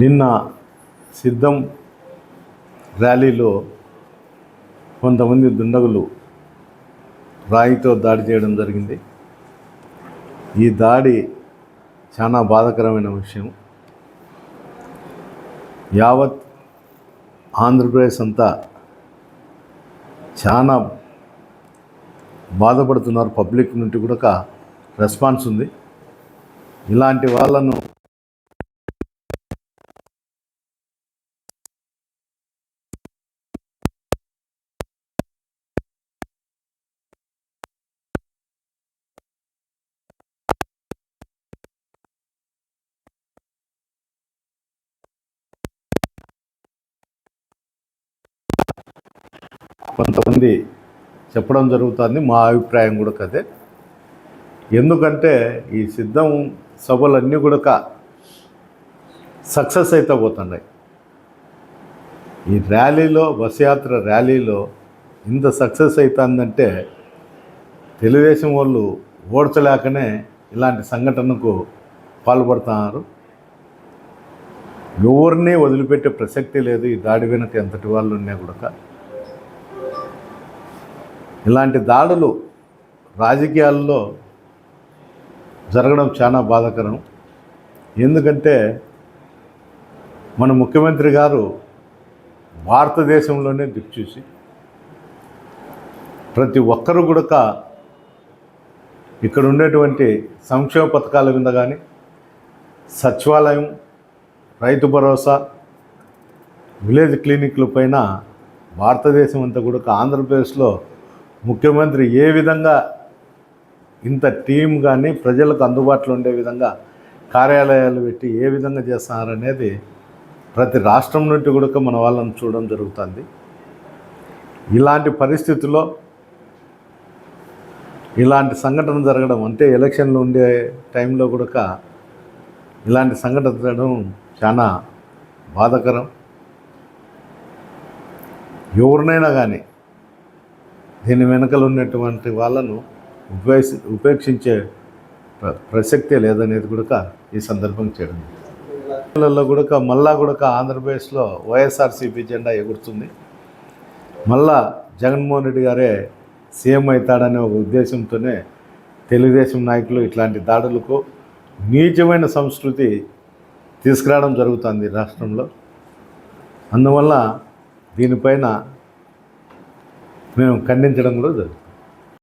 నిన్న సిద్ధం ర్యాలీలో కొంతమంది దుండగులు రాయితో దాడి చేయడం జరిగింది. ఈ దాడి చాలా బాధాకరమైన విషయం. యావత్ ఆంధ్రప్రదేశ్ అంతా చాలా బాధపడుతున్నారు. పబ్లిక్ నుండి కూడా ఒక రెస్పాన్స్ ఉంది. ఇలాంటి వాళ్ళను కొంతమంది చెప్పడం జరుగుతుంది మా అభిప్రాయం కూడా కదే. ఎందుకంటే ఈ సిద్ధం సభలన్నీ కూడా సక్సెస్ అయితే పోతున్నాయి. ఈ ర్యాలీలో బస్ యాత్ర ర్యాలీలో ఇంత సక్సెస్ అవుతుందంటే తెలుగుదేశం వాళ్ళు ఓడ్చలేకనే ఇలాంటి సంఘటనకు పాల్పడుతున్నారు. ఎవరిని వదిలిపెట్టే ప్రసక్తి లేదు ఈ దాడి వెనుక ఎంతటి వాళ్ళు ఉన్నాయి కూడా. ఇలాంటి దాడులు రాజకీయాల్లో జరగడం చాలా బాధాకరం. ఎందుకంటే మన ముఖ్యమంత్రి గారు భారతదేశంలోనే దిక్చూసి ప్రతి ఒక్కరు కూడా ఇక్కడ ఉండేటువంటి సంక్షేమ పథకాల మీద కానీ సచివాలయం రైతు భరోసా విలేజ్ క్లినిక్ల పైన భారతదేశం అంతా కూడా ఆంధ్రప్రదేశ్లో ముఖ్యమంత్రి ఏ విధంగా ఇంత టీం కానీ ప్రజలకు అందుబాటులో ఉండే విధంగా కార్యాలయాలు పెట్టి ఏ విధంగా చేస్తున్నారనేది ప్రతి రాష్ట్రం నుండి కూడా మన వాళ్ళని చూడడం జరుగుతుంది. ఇలాంటి పరిస్థితుల్లో ఇలాంటి సంఘటన జరగడం అంటే ఎలక్షన్లు ఉండే టైంలో కూడా ఇలాంటి సంఘటన జరగడం చాలా బాధకరం. ఎవరినైనా కానీ దీని వెనకలు ఉన్నటువంటి వాళ్ళను ఉపేక్ష ఉపేక్షించే ప్ర ప్రసక్తే లేదనేది కూడా ఈ సందర్భంగా చేయడం పిల్లల్లో కూడా మళ్ళా కూడా ఆంధ్రప్రదేశ్లో వైఎస్ఆర్సీపీ జెండా ఎగురుతుంది. మళ్ళా జగన్మోహన్ రెడ్డి గారే సీఎం అవుతాడనే ఒక ఉద్దేశంతోనే తెలుగుదేశం నాయకులు ఇట్లాంటి దాడులకు నీచమైన సంస్కృతి తీసుకురావడం జరుగుతుంది రాష్ట్రంలో. అందువల్ల దీనిపైన మేము ఖండించడం కూడా జరుగుతుంది.